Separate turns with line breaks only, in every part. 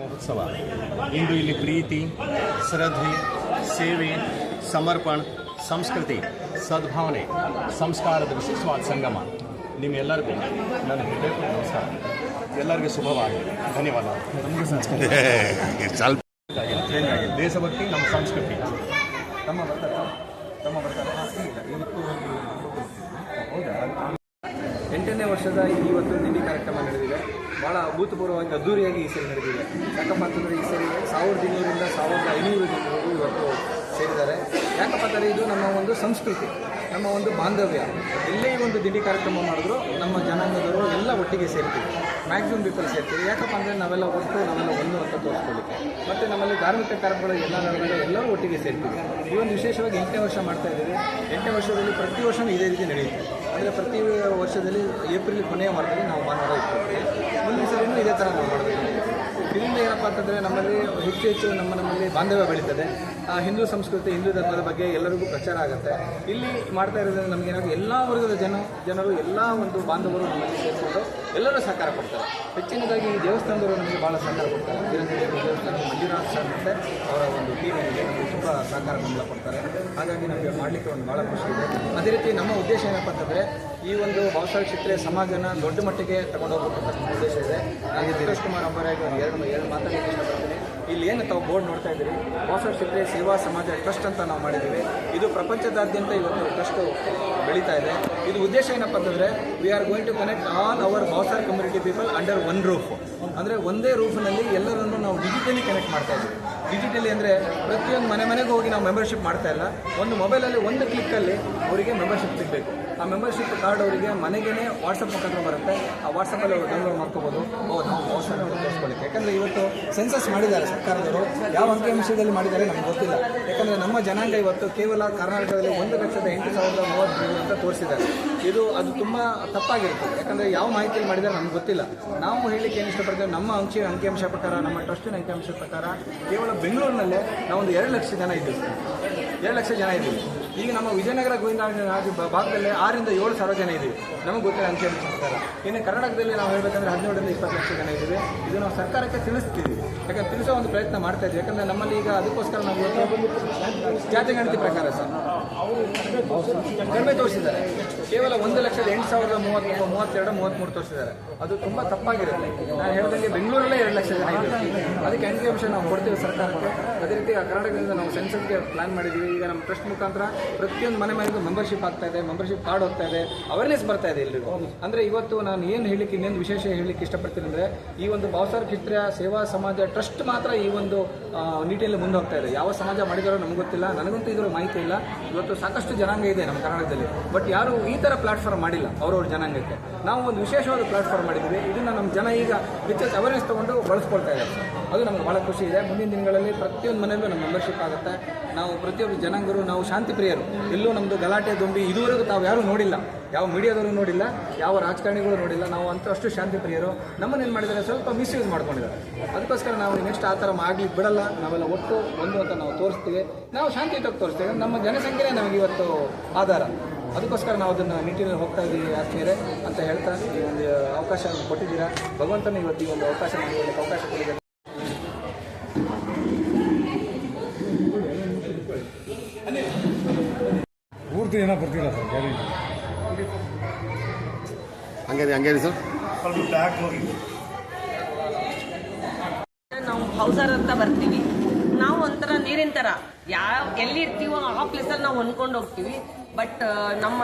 ಮಹೋತ್ಸವ. ಇಂದು ಇಲ್ಲಿ ಪ್ರೀತಿ ಶ್ರದ್ಧೆ ಸೇವೆ ಸಮರ್ಪಣ ಸಂಸ್ಕೃತಿ ಸದ್ಭಾವನೆ ಸಂಸ್ಕಾರದ ವಿಶಿಷ್ಟವಾದ ಸಂಗಮ. ನಿಮ್ಮೆಲ್ಲರಿಗೂ ನನ್ನ ಹೃದಯಪೂರ್ವಕ ನಮಸ್ಕಾರ. ಎಲ್ಲರಿಗೂ ಶುಭವಾಗಲಿ. ಧನ್ಯವಾದ. ನಮಗೆ ಸಂಸ್ಕೃತಿ. ದೇಶಭಕ್ತಿ ನಮ್ಮ ಸಂಸ್ಕೃತಿ.
ತಮ್ಮ ಬರ್ತಾರೆ ತಮ್ಮ ಬರ್ತಾರೆ ಇವತ್ತು ಒಂದು ಹೌದಾ ಎಂಟನೇ ವರ್ಷದ ಇವತ್ತು ನಿಧಿ ಕಾರ್ಯಕ್ರಮ ನಡೆದಿದೆ. ಭಾಳ ಅಭೂತಪೂರ್ವವಾಗಿ ಅದ್ದೂರಿಯಾಗಿ ಈ ಸರಿ ನಡೆದಿದೆ. ಯಾಕಪ್ಪ ಅಂತಂದರೆ ಈ ಸರಿ ಸಾವಿರದ ಇನ್ನೂರಿಂದ ಸಾವಿರದ ಐನೂರು ಜನರು ಇವತ್ತು ಸೇರಿದ್ದಾರೆ. ಯಾಕಪ್ಪ ಅಂದರೆ ಇದು ನಮ್ಮ ಒಂದು ಸಂಸ್ಕೃತಿ, ನಮ್ಮ ಒಂದು ಬಾಂಧವ್ಯ. ಎಲ್ಲೇ ಒಂದು ದಿಢಿ ಕಾರ್ಯಕ್ರಮ ಮಾಡಿದ್ರು ನಮ್ಮ ಜನಾಂಗದವರು ಎಲ್ಲ ಒಟ್ಟಿಗೆ ಸೇರ್ತೀವಿ ಮ್ಯಾಕ್ಸಿಮಮ್ ಪೀಪಲ್ ಸೇರ್ತೀವಿ. ಯಾಕಪ್ಪ ಅಂದರೆ ನಾವೆಲ್ಲ ಒಟ್ಟು, ನಾವೆಲ್ಲ ಒಂದು ಅಂತ ತೋರಿಸ್ಕೊಳ್ಳಿಕ್ಕೆ ಮತ್ತು ನಮ್ಮಲ್ಲಿ ಧಾರ್ಮಿಕ ಕಾರ್ಯಕ್ರಮಗಳು ಎಲ್ಲ ನಡೆದಾಗ ಎಲ್ಲರೂ ಒಟ್ಟಿಗೆ ಸೇರ್ತೀವಿ. ಈ ಒಂದು ವಿಶೇಷವಾಗಿ ಎಂಟನೇ ವರ್ಷ ಮಾಡ್ತಾ ಇದ್ದೀವಿ. ಎಂಟನೇ ವರ್ಷದಲ್ಲಿ ಪ್ರತಿ ವರ್ಷವೂ ಇದೇ ರೀತಿ ನಡೆಯುತ್ತೆ. ಅಂದರೆ ಪ್ರತಿ ವರ್ಷದಲ್ಲಿ ಏಪ್ರಿಲ್ ಕೊನೆಯ ವಾರದಲ್ಲಿ ನಾವು ಭಾನುವಾರ ಇಟ್ಕೊಳ್ತೀವಿ ಮುಂದಿನ ಸಲ ಇದೇ ಥರ ನಾವು ಮಾಡಬೇಕು. ಇದರಿಂದ ಏನಪ್ಪ ಅಂತಂದರೆ ನಮ್ಮಲ್ಲಿ ಹೆಚ್ಚು ಹೆಚ್ಚು ನಮ್ಮ ನಮ್ಮಲ್ಲಿ ಬಾಂಧವ್ಯ ಬೆಳೀತದೆ. ಹಿಂದೂ ಸಂಸ್ಕೃತಿ, ಹಿಂದೂ ಧರ್ಮದ ಬಗ್ಗೆ ಎಲ್ಲರಿಗೂ ಪ್ರಚಾರ ಆಗುತ್ತೆ. ಇಲ್ಲಿ ಮಾಡ್ತಾ ಇರೋದ್ರಿಂದ ನಮಗೇನಾದ್ರು ಎಲ್ಲ ವರ್ಗದ ಜನ, ಜನರು ಎಲ್ಲ ಒಂದು ಬಾಂಧವರು ನಮ್ಮಲ್ಲಿ ಸೇರಿಕೊಂಡು ಎಲ್ಲರೂ ಸಹಕಾರ ಕೊಡ್ತಾರೆ. ಹೆಚ್ಚಿನದಾಗಿ ಈ ದೇವಸ್ಥಾನದವರು ನಮಗೆ ಭಾಳ ಸಹಕಾರ ಕೊಡ್ತಾರೆ. ವೀರಭದ್ರೇಶ್ವರ ದೇವಸ್ಥಾನ ಮಂಜುನಾಥ್ ಸರ್ ಮತ್ತು ಅವರ ಒಂದು ಟೀಮ್ ಏನಿದೆ ನಮಗೆ ತುಂಬ ಸಹಕಾರ ಬೆಂಬಲ ಕೊಡ್ತಾರೆ. ಹಾಗಾಗಿ ನಮಗೆ ಮಾಡಲಿಕ್ಕೆ ಒಂದು ಭಾಳ ಖುಷಿ ಇದೆ. ಅದೇ ರೀತಿ ನಮ್ಮ ಉದ್ದೇಶ ಏನಪ್ಪ ಅಂತಂದರೆ ಈ ಒಂದು ಭಾವಸಾರ ಕ್ಷೇತ್ರ ಸಮಾಜನ ದೊಡ್ಡ ಮಟ್ಟಿಗೆ ತಗೊಂಡು ಹೋಗ್ಬೇಕಂತ ಉದ್ದೇಶ ಇದೆ. ನಾನು ಧೀರಜ್ ಕುಮಾರ್ ಅಂಬರಾಗಿ ಒಂದು ಎರಡು ಎರಡು ಮಾತಾಡಲಿಕ್ಕೆ ಇಷ್ಟಪಡ್ತೀನಿ. ಇಲ್ಲಿ ಏನು ತಾವು ಬೋರ್ಡ್ ನೋಡ್ತಾ ಇದ್ದೀರಿ? ಭಾವಸಾರ ಕ್ಷೇತ್ರೀಯ ಸೇವಾ ಸಮಾಜ ಟ್ರಸ್ಟ್ ಅಂತ ನಾವು ಮಾಡಿದ್ದೀವಿ. ಇದು ಪ್ರಪಂಚದಾದ್ಯಂತ ಇವತ್ತು ಟ್ರಸ್ಟ್ ಬೆಳೀತಾ ಇದೆ. ಇದು ಉದ್ದೇಶ ಏನಪ್ಪ ಅಂತಂದರೆ we are going to connect all our Basar community people under one roof ಅಂದರೆ ಒಂದೇ ರೂಫ್ನಲ್ಲಿ ಎಲ್ಲರನ್ನು ನಾವು ಡಿಜಿಟಲಿ ಕನೆಕ್ಟ್ ಮಾಡ್ತಾ ಇದ್ದೀವಿ. ಡಿಜಿಟಲಿ ಅಂದರೆ ಪ್ರತಿಯೊಂದು ಮನೆ ಮನೆಗೂ ಹೋಗಿ ನಾವು ಮೆಂಬರ್ಶಿಪ್ ಮಾಡ್ತಾ ಇಲ್ಲ. ಒಂದು ಮೊಬೈಲಲ್ಲಿ ಒಂದು ಕ್ಲಿಕ್ಕಲ್ಲಿ ಅವರಿಗೆ ಮೆಂಬರ್ಶಿಪ್ ಸಿಗಬೇಕು. ಆ ಮೆಂಬರ್ಶಿಪ್ ಕಾರ್ಡ್ ಅವರಿಗೆ ಮನೆಗೇ ವಾಟ್ಸಪ್ ಮುಖಾಂತರ ಬರುತ್ತೆ. ಆ ವಾಟ್ಸಪ್ಪಲ್ಲಿ ಅವರು ಡೌನ್ಲೋಡ್ ಮಾಡ್ಕೋಬೋದು. ಓ ನಾವು ಅವಶ್ಯಕತೆ ತೋರಿಸ್ಕೊಳ್ಳಿಕ್ಕೆ ಯಾಕಂದರೆ ಇವತ್ತು ಸೆನ್ಸಸ್ ಮಾಡಿದ್ದಾರೆ ಸರ್ಕಾರದವರು. ಯಾವ ಅಂಕಿಅಂಶದಲ್ಲಿ ಮಾಡಿದ್ದಾರೆ ನಮ್ಗೆ ಗೊತ್ತಿಲ್ಲ. ಯಾಕಂದರೆ ನಮ್ಮ ಜನಾಂಗ ಇವತ್ತು ಕೇವಲ ಕರ್ನಾಟಕದಲ್ಲಿ ಒಂದು ಲಕ್ಷದ ಎಂಟು ಸಾವಿರದ ಮೂವತ್ತ್ಮೂರು ಅಂತ ತೋರಿಸಿದ್ದಾರೆ. ಇದು, ಅದು ತುಂಬ ತಪ್ಪಾಗಿರುತ್ತೆ. ಯಾಕಂದರೆ ಯಾವ ಮಾಹಿತಿಯಲ್ಲಿ ಮಾಡಿದ್ದಾರೆ ನಮ್ಗೆ ಗೊತ್ತಿಲ್ಲ. ನಾವು ಹೇಳಿಕ್ಕೆ ಏನು ಇಷ್ಟಪಡ್ತೇವೆ, ನಮ್ಮ ಅಂಕಿ ಅಂಕಿಅಂಶ ಪ್ರಕಾರ, ನಮ್ಮ ಟ್ರಸ್ಟಿನ ಅಂಕಿಅಂಶ ಪ್ರಕಾರ ಕೇವಲ ಬೆಂಗಳೂರಿನಲ್ಲೇ ನಾವೊಂದು ಎರಡು ಲಕ್ಷ ಜನ ಇದ್ದೀವಿ. ಎರಡು ಲಕ್ಷ ಜನ ಇದ್ದೀವಿ. ಈಗ ನಮ್ಮ ವಿಜಯನಗರ ಗೋವಿಂದ ಭಾಗದಲ್ಲಿ ಆರಿಂದ ಏಳು ಸಾವಿರ ಜನ ಇದ್ದೀವಿ. ನಮಗೆ ಗೊತ್ತಿಲ್ಲ ಅಂಕಿಅಂಶ ಪ್ರಕಾರ ಇನ್ನು ಕರ್ನಾಟಕದಲ್ಲಿ ನಾವು ಹೇಳಬೇಕಂದ್ರೆ ಹದಿನೇಳರಿಂದ ಇಪ್ಪತ್ತು ಲಕ್ಷ ಜನ ಇದ್ದೀವಿ. ಇದು ನಾವು ಸರ್ಕಾರಕ್ಕೆ ತಿಳಿಸ್ತೀವಿ. ಯಾಕಂದ್ರೆ ತಿಳಿಸೋ ಒಂದು ಪ್ರಯತ್ನ ಮಾಡ್ತಾ ಇದ್ದೀವಿ. ಯಾಕಂದ್ರೆ ನಮ್ಮಲ್ಲಿ ಈಗ ಅದಕ್ಕೋಸ್ಕರ ನಾವು ಜಾತಿ ಗಣತಿ ಪ್ರಕಾರ ಸರ್. ಕಡಿಮೆ ತೋರಿಸಿದ್ದಾರೆ. ಕೇವಲ ಒಂದು ಲಕ್ಷದ ಎಂಟು ಸಾವಿರದ ಮೂವತ್ತು, ಮೂವತ್ತೆರಡು ಮೂವತ್ತ್ಮೂರು ತೋರಿಸಿದ್ದಾರೆ. ಅದು ತುಂಬ ತಪ್ಪಾಗಿರುತ್ತೆ. ನಾನು ಹೇಳಿದಂಗೆ ಬೆಂಗಳೂರಲ್ಲೇ ಎರಡು ಲಕ್ಷ ಜನ ಇದ್ದೀವಿ. ಅದಕ್ಕೆ ಅಂಕಿಅಂಶ ನಾವು ಕೊಡ್ತೀವಿ ಸರ್ಕಾರಕ್ಕೆ. ಅದೇ ರೀತಿ ಕರ್ನಾಟಕದಿಂದ ನಾವು ಸೆನ್ಸಸ್ಗೆ ಪ್ಲಾನ್ ಮಾಡಿದ್ದೀವಿ. ಈಗ ನಮ್ಮ ಟ್ರಸ್ಟ್ ಮುಖಾಂತರ ಪ್ರತಿಯೊಂದು ಮನೆ ಮನೆಗೂ ಮೆಂಬರ್ಶಿಪ್ ಆಗ್ತಾ ಇದೆ ಮೆಂಬರ್ಶಿಪ್ ಕಾರ್ಡ್ ಹೋಗ್ತಾ ಇದೆ ಅವೇರ್ನೆಸ್ ಬರ್ತಾ ಇದೆ ಎಲ್ಲರಿಗೂ ಅಂದರೆ ಇವತ್ತು ನಾನು ಏನು ಹೇಳಲಿಕ್ಕೆ ಇನ್ನೊಂದು ವಿಶೇಷ ಹೇಳಲಿಕ್ಕೆ ಇಷ್ಟಪಡ್ತೀನಿ ಅಂದರೆ ಈ ಒಂದು ಭಾವಸಾರ ಕ್ಷೇತ್ರ ಸೇವಾ ಸಮಾಜ ಟ್ರಸ್ಟ್ ಮಾತ್ರ ಈ ಒಂದು ನೀಟಿಯಲ್ಲಿ ನಿಟ್ಟಿನಲ್ಲಿ ಮುಂದೆ ಹೋಗ್ತಾ ಇದೆ. ಯಾವ ಸಮಾಜ ಮಾಡಿದಾರೋ ನಮ್ಗೆ ಗೊತ್ತಿಲ್ಲ ನನಗಂತೂ ಇದರ ಮಾಹಿತಿ ಇಲ್ಲ. ಇವತ್ತು ಸಾಕಷ್ಟು ಜನಾಂಗ ಇದೆ ನಮ್ಮ ಕರ್ನಾಟಕದಲ್ಲಿ. ಬಟ್ ಯಾರು ಈ ಥರ ಪ್ಲಾಟ್ಫಾರ್ಮ್ ಮಾಡಿಲ್ಲ ಅವ್ರವ್ರ ಜನಾಂಗಕ್ಕೆ. ನಾವು ಒಂದು ವಿಶೇಷವಾದ ಪ್ಲಾಟ್ಫಾರ್ಮ್ ಮಾಡಿದ್ದೀವಿ. ಇದನ್ನು ನಮ್ಮ ಜನ ಈಗ ಹೆಚ್ಚು ಅವೇರ್ನೆಸ್ ತೊಗೊಂಡು ಬಳಸ್ಕೊಳ್ತಾ ಇದ್ದಾರೆ. ಅದು ನಮ್ಗೆ ಭಾಳ ಖುಷಿ ಇದೆ. ಮುಂದಿನ ದಿನಗಳಲ್ಲಿ ಪ್ರತಿಯೊಂದು ಮನೆಯಲ್ಲೂ ನಮ್ಮ ಮೆಂಬರ್ಶಿಪ್ ಆಗುತ್ತೆ. ನಾವು ಪ್ರತಿಯೊಬ್ಬ ಜನಾಂಗರು ನಾವು ಶಾಂತಿ ಪ್ರಿಯರು ಎಲ್ಲೂ ನಮ್ಮದು ಗಲಾಟೆ ದೊಂಬಿ ಇದುವರೆಗೂ ತಾವು ಯಾರೂ ನೋಡಿಲ್ಲ. ಯಾವ ಮೀಡಿಯಾದವರು ನೋಡಿಲ್ಲ, ಯಾವ ರಾಜಕಾರಣಿಗಳು ನೋಡಿಲ್ಲ. ನಾವು ಅಂತ ಅಷ್ಟು ಶಾಂತಿ ಪ್ರಿಯರು. ನಮ್ಮನ್ನು ಏನು ಮಾಡಿದ್ದಾರೆ? ಸ್ವಲ್ಪ ಮಿಸ್ಯೂಸ್ ಮಾಡ್ಕೊಂಡಿದ್ದಾರೆ. ಅದಕ್ಕೋಸ್ಕರ ನಾವು ನೆಕ್ಸ್ಟ್ ಆ ಥರ ಮಾಡ್ಲಿಕ್ಕೆ ಬಿಡಲ್ಲ. ನಾವೆಲ್ಲ ಒಟ್ಟು ಒಂದು ಅಂತ ನಾವು ತೋರಿಸ್ತೀವಿ. ನಾವು ಶಾಂತಿಯುತವಾಗಿ ತೋರಿಸ್ತೀವಿ. ನಮ್ಮ ಜನಸಂಖ್ಯೆನೇ ನಮಗೆ ಇವತ್ತು ಆಧಾರ. ಅದಕ್ಕೋಸ್ಕರ ನಾವು ಅದನ್ನು ನಿಟ್ಟಿನಲ್ಲಿ ಹೋಗ್ತಾ ಇದ್ದೀವಿ ಆತ್ಮೀಯರೇ ಅಂತ ಹೇಳ್ತಾ ಈ ಒಂದು ಅವಕಾಶ ಕೊಟ್ಟಿದ್ದೀರಾ. ಭಗವಂತನ ಇವತ್ತು ಈ ಒಂದು ಅವಕಾಶ ಅವಕಾಶ ಕೊಟ್ಟಿದ್ದಾರೆ.
ಪೂರ್ತಿ ಏನೋ ಬರ್ತಿಲ್ಲ ಸರ್ ಗ್ಯಾರಂಟಿ
ಹಂಗೆ ಹಂಗೆ ಸರ್.
ನಾವು ಹೌಸರ್ ಅಂತ ಬರ್ತೀವಿ. ನಾವು ಒಂಥರ ನೀರಿನ ಥರ ಯಾವ ಎಲ್ಲಿ ಇರ್ತೀವೋ ಆ ಪ್ಲೇಸಲ್ಲಿ ನಾವು ಹೊಂದ್ಕೊಂಡು ಹೋಗ್ತೀವಿ. ಬಟ್ ನಮ್ಮ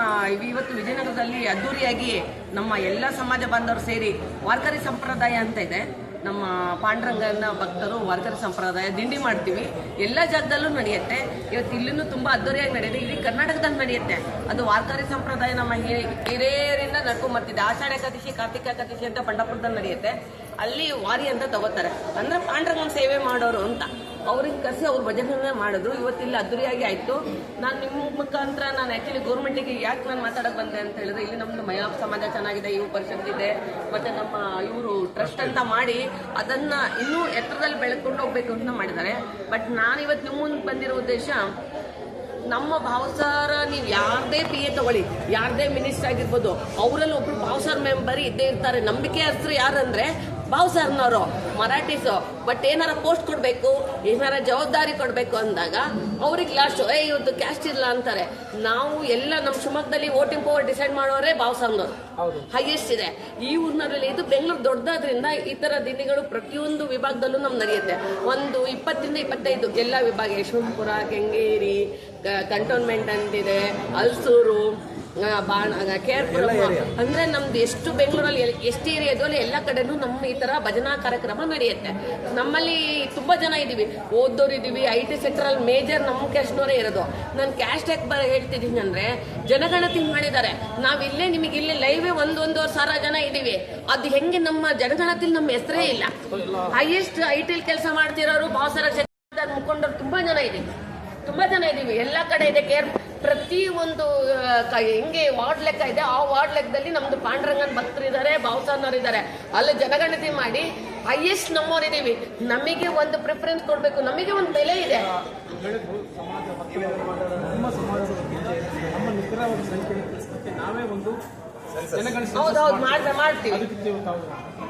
ಇವತ್ತು ವಿಜಯನಗರದಲ್ಲಿ ಅದ್ದೂರಿಯಾಗಿ ನಮ್ಮ ಎಲ್ಲ ಸಮಾಜ ಬಾಂಧವರು ಸೇರಿ ವಾರ್ಕರಿ ಸಂಪ್ರದಾಯ ಅಂತ ಇದೆ. ನಮ್ಮ ಪಾಂಡುರಂಗನ ಭಕ್ತರು ವಾರ್ಕರ ಸಂಪ್ರದಾಯ ದಿಂಡಿ ಮಾಡ್ತೀವಿ. ಎಲ್ಲ ಜಾಗದಲ್ಲೂ ನಡೆಯುತ್ತೆ. ಇವತ್ತು ಇಲ್ಲಿನೂ ತುಂಬ ಅದ್ದೂರಿಯಾಗಿ ನಡೆಯುತ್ತೆ ಇಡೀ ಕರ್ನಾಟಕದಲ್ಲಿ ನಡೆಯುತ್ತೆ. ಅದು ವಾರ್ಕರಿ ಸಂಪ್ರದಾಯ ನಮ್ಮ ಹಿರಿಯರಿಂದ ನಡ್ಕೊಂಬರ್ತಿದೆ ಆಷಾಢ ಏಕಾದಶಿ, ಕಾರ್ತಿಕ ಏಕಾದಶಿ ಅಂತ ಪಂಡಪುರದಲ್ಲಿ ನಡೆಯುತ್ತೆ. ಅಲ್ಲಿ ವಾರಿ ಅಂತ ತಗೋತಾರೆ. ಅಂದ್ರೆ ಪಾಂಡುರಂಗನ ಸೇವೆ ಮಾಡೋರು ಅಂತ. ಅವ್ರಿಗೆ ಕಸಿ ಅವ್ರು ಭಜನೆ ಮಾಡಿದ್ರು. ಇವತ್ತಿಲ್ಲ ಅದ್ದೂರಿಯಾಗಿ ಆಯಿತು. ನಾನು ನಿಮ್ಮ ಮುಖಾಂತರ ನಾನು ಆ್ಯಕ್ಚುಲಿ ಗೌರ್ಮೆಂಟಿಗೆ ಯಾಕೆ ನಾನು ಮಾತಾಡೋಕೆ ಬಂದೆ ಅಂತ ಹೇಳಿದ್ರೆ ಇಲ್ಲಿ ನಮ್ಮದು ಮಹಿಳಾ ಸಮಾಜ ಚೆನ್ನಾಗಿದೆ ಇವು ಪರಿಷತ್ ಇದೆ. ಮತ್ತು ನಮ್ಮ ಇವರು ಟ್ರಸ್ಟ್ ಅಂತ ಮಾಡಿ ಅದನ್ನು ಇನ್ನೂ ಎತ್ತರದಲ್ಲಿ ಬೆಳ್ಕೊಂಡು ಹೋಗ್ಬೇಕು ಅಂತ ಮಾಡಿದ್ದಾರೆ. ಬಟ್ ನಾನು ಇವತ್ತು ನಿಮ್ಮ ಮುಂದೆ ಬಂದಿರೋ ಉದ್ದೇಶ, ನಮ್ಮ ಭಾವಸಾರ ನೀವು ಯಾರದೇ ಪಿ ಎ ತಗೊಳ್ಳಿ, ಯಾರದೇ ಮಿನಿಸ್ಟರ್ ಆಗಿರ್ಬೋದು, ಅವರಲ್ಲಿ ಒಬ್ರು ಭಾವಸಾರ ಮೆಂಬರ್ ಇದ್ದೇ ಇರ್ತಾರೆ. ನಂಬಿಕೆ ಯಾರಂದ್ರೆ ಬಾವು ಸರ್ನವರು ಮರಾಠೀಸು ಬಟ್ ಏನಾರ ಪೋಸ್ಟ್ ಕೊಡಬೇಕು ಏನಾರ ಜವಾಬ್ದಾರಿ ಕೊಡಬೇಕು ಅಂದಾಗ ಅವ್ರಿಗೆ ಲಾಸ್ಟ್ ಏ ಇವತ್ತು ಕ್ಯಾಸ್ಟ್ ಇಲ್ಲ ಅಂತಾರೆ. ನಾವು ಎಲ್ಲ ನಮ್ಮ ಶಿವಮೊಗ್ಗದಲ್ಲಿ ವೋಟಿಂಗ್ ಪವರ್ ಡಿಸೈಡ್ ಮಾಡೋರೇ ಬಾವು ಸರ್ನವರು. ಹೈಯೆಸ್ಟ್ ಇದೆ ಈ ಊರಿನಲ್ಲಿ ಇದು ಬೆಂಗಳೂರು ದೊಡ್ಡದಾದ್ರಿಂದ ಈ ತರ ದಿನಗಳು ಪ್ರತಿಯೊಂದು ವಿಭಾಗದಲ್ಲೂ ನಮ್ಗೆ ನಡೆಯುತ್ತೆ. ಒಂದು ಇಪ್ಪತ್ತರಿಂದ ಇಪ್ಪತ್ತೈದು ಎಲ್ಲ ವಿಭಾಗ ಯಶವಂತಪುರ ಕೆಂಗೇರಿ ಕಂಟೋನ್ಮೆಂಟ್ ಅಂತಿದೆ ಹಲ್ಸೂರು ಆ, ಬಾಣ ಕೇರ್ಪುರ. ಅಂದ್ರೆ ನಮ್ದು ಎಷ್ಟು ಬೆಂಗಳೂರಲ್ಲಿ ಎಷ್ಟು ಏರಿಯಾದಲ್ಲಿ ಎಲ್ಲ ಕಡೆನೂ ನಮ್ಮ ಈ ತರ ಭಜನಾ ಕಾರ್ಯಕ್ರಮ ನಡೆಯುತ್ತೆ. ನಮ್ಮಲ್ಲಿ ತುಂಬಾ ಜನ ಇದೀವಿ ಓದೋರು ಇದೀವಿ ಐ ಟಿ ಸೆಕ್ಟರ್ ಅಲ್ಲಿ ಮೇಜರ್ ನಮ್ಮ ಕ್ಯಾಸ್ಟ್ನವರೇ ಇರೋದು. ನಾನು ಕ್ಯಾಸ್ಟ್ ಯಾಕೆ ಬರ ಹೇಳ್ತಿದ್ದೀನಿ ಅಂದ್ರೆ ಜನಗಣತಿ ಮಾಡಿದ್ದಾರೆ. ನಾವ್ ಇಲ್ಲೇ ನಿಮಗೆ ಇಲ್ಲಿ ಲೈವೇ ಒಂದ್ ಒಂದೂವರೆ ಸಾವಿರ ಜನ ಇದೀವಿ ಅದು ಹೆಂಗೆ ನಮ್ಮ ಜನಗಣತಿಲಿ ನಮ್ಮ ಹೆಸರೇ ಇಲ್ಲ. ಹೈಯೆಸ್ಟ್ ಐ ಟಿ ಕೆಲಸ ಮಾಡ್ತಿರೋರು ಭಾವಸರ ಮುಖಂಡರು ತುಂಬಾ ಜನ ಇದೀವಿ ತುಂಬಾ ಜನ ಇದೀವಿ ಎಲ್ಲಾ ಕಡೆ ಇದೆ ಕೇರ್ ಪ್ರತಿ ಒಂದು ಹೆಂಗೆ ವಾರ್ಡ್ ಲೆಕ್ಕ ಇದೆ, ಆ ವಾರ್ಡ್ ಲೆಕ್ಕದಲ್ಲಿ ನಮ್ದು ಪಾಂಡುರಂಗನ್ ಭಕ್ತರಿದ್ದಾರೆ ಇದ್ದಾರೆ ಅಲ್ಲಿ ಜನಗಣತಿ ಮಾಡಿ ಹೈಯೆಸ್ಟ್ ನಮ್ಮವ್ರು ಇದೀವಿ. ನಮಗೆ ಒಂದು ಪ್ರಿಫರೆನ್ಸ್ ಕೊಡಬೇಕು, ನಮಗೆ ಒಂದು ಬೆಲೆ ಇದೆ.
ನಾವೇ ಒಂದು
ಹೌದೌದು ಮಾಡ್ದ ಮಾಡ್ತೀವಿ.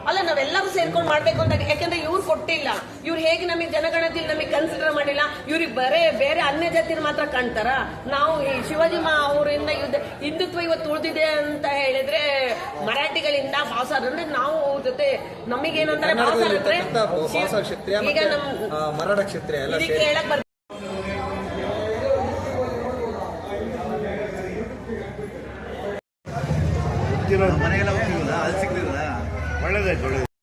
ಅಲ್ಲ ನಾವೆಲ್ಲರೂ ಸೇರ್ಕೊಂಡು ಮಾಡ್ಬೇಕು ಅಂತ ಯಾಕಂದ್ರೆ ಇವ್ರು ಕೊಟ್ಟಿಲ್ಲ. ಇವ್ರು ಹೇಗೆ ನಮಗೆ ಜನಗಣತಿ ನಮಗೆ ಕನ್ಸಿಡರ್ ಮಾಡಿಲ್ಲ. ಇವ್ರಿಗೆ ಬರೇ ಬೇರೆ ಅನ್ಯ ಜಾತಿನ ಮಾತ್ರ ಕಾಣ್ತಾರ? ನಾವು ಈ ಶಿವಾಜಿ ಮಾ ಅವರಿಂದ ಯುದ್ಧ ಹಿಂದುತ್ವ ಇವತ್ತು ಉಳಿದಿದೆ ಅಂತ ಹೇಳಿದ್ರೆ ಮರಾಠಿಗಳಿಂದ ಬಾಸರ್ ಅಂದ್ರೆ ನಾವು ಅವ್ರ ಜೊತೆ ನಮಗೇನಂತಾರೆ ಏನಂತಾರೆ ಅಂದ್ರೆ ಈಗ
ನಮ್ಮ
ನಮ್
ಕ್ಷೇತ್ರ ಮರಾಠ ಕ್ಷತ್ರಿಯ ಎಲ್ಲ
ಇದಕ್ಕೆ
ಸೇರಿ
ಹೇಳಕ್ ಬರ್ತೀನಿ
ಒಳ್ಳೇದಾಯ್ತು ಒಳ್ಳೇದು